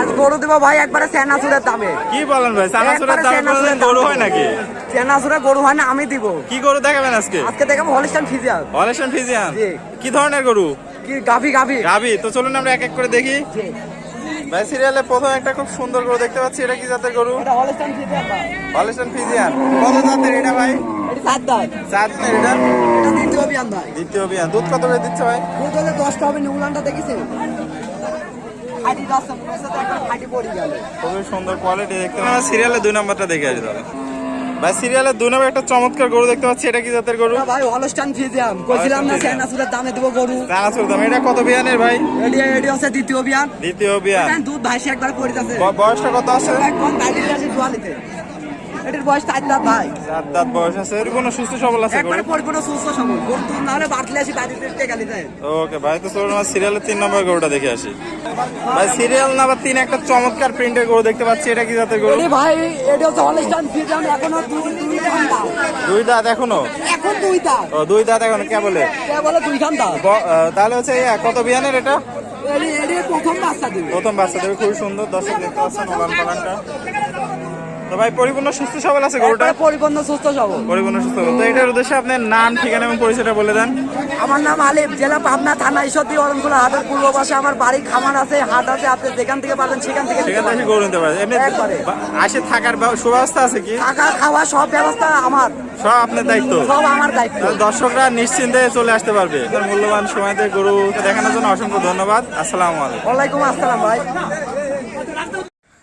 আজ গরু দেবো ভাই একবারে সেনাসুরের দামে। কি বলেন ভাই একবারে দামে গরু হয় নাকি? সেনাসুরে গরু হয় না আমি দিব। কি গরু দেখাবেন আজকে? আজকে দেখাবো হলিস্টান ফিজিয়াল অলেশন ফিজিয়ান? কি ধরনের গরু? কি গাভি গাভি? গাবি তো চলুন আমরা এক এক করে দেখি। ভাই সিরিয়ালে প্রথম একটা খুব সুন্দর গরু দেখতে পাচ্ছি এটা কি জাতের গরু? এটা হলিস্টান ফিজিয়ান কত জাতের এটা ভাই? সাত দাঁত। জাতের এটা? এটা দ্বিতীয় ভাই। দ্বিতীয় দুধ কত করে দিচ্ছে ভাই? দুধ হলে দশটা হবে নিউলানটা দেখেছে খুবই সুন্দর কোয়ালিটি দেখতে পাচ্ছি। সিরিয়ালে দুই নম্বরটা দেখে আসি তাহলে। ভাই সিরিয়ালের দুই নম্বর একটা চমৎকার গরু দেখতে পাচ্ছি। এটা কি জাতের গরু? ভাই কইছিলাম না হলস্টাইন দামে দেবো গরু। দাম। এটা কত বিয়ানের ভাই? এডি এডি দ্বিতীয় বিয়ান। দ্বিতীয় বিয়ান। দুধ একবার পড়ে বয়সটা কত আছে? একদম বাইরে আছে জোয়ালিতে এটির বয়স চার দাঁত ভাই। চার দাঁত বয়স আছে এর কোনো সুস্থ সবল আছে একবারে পরিপূর্ণ সুস্থ সবল। গরু দুধ না হলে বাটলে আসি বাড়িতে টেকালি যায় ওকে ভাই তো চলুন আমার সিরিয়ালের তিন নম্বর গরুটা দেখে আসি। ভাই সিরিয়াল নাম্বার তিন একটা চমৎকার প্রিন্টের গরু দেখতে পাচ্ছি এটা কি জাতের গরু? ভাই এটি হচ্ছে এখনও দুই দুই খান দুই দাঁত এখনও? এখন দুই দাঁত। ও দুই দাঁত এখনও কে বলে? কে বলে দুই খান তাহলে হচ্ছে এই কত বিয়ানের এটা? প্রথম বাচ্চা দিবে। প্রথম বাচ্চা দেবে খুবই সুন্দর দর্শক দেখতে পাচ্ছেন ওলান পালানটা। তো ভাই পরিপূর্ণ সুস্থ সবল আছে গরুটা? পরিপূর্ণ সুস্থ সবল। পরিপূর্ণ সুস্থ সবল। তো এটার উদ্দেশ্যে আপনার নাম ঠিকানা এবং পরিচয়টা বলে দেন। আমার নাম আলিফ জেলা পাবনা থানা ঈশ্বরদী অরণকুলা হাটের পূর্ব পাশে আমার বাড়ি খামার আছে হাট আছে আপনি যেখান থেকে পাবেন সেখান থেকে সেখান থেকে গরু নিতে পারে এমনি আসে থাকার বা- সুব্যবস্থা আছে কি? থাকা খাওয়া সব ব্যবস্থা আমার। সব আপনার দায়িত্ব? সব আমার দায়িত্ব। দর্শকরা নিশ্চিন্তে চলে আসতে পারবে। মূল্যবান সময়তে গরু দেখানোর জন্য অসংখ্য ধন্যবাদ। আসসালামু আলাইকুম। ওয়ালাইকুম আসসালাম ভাই।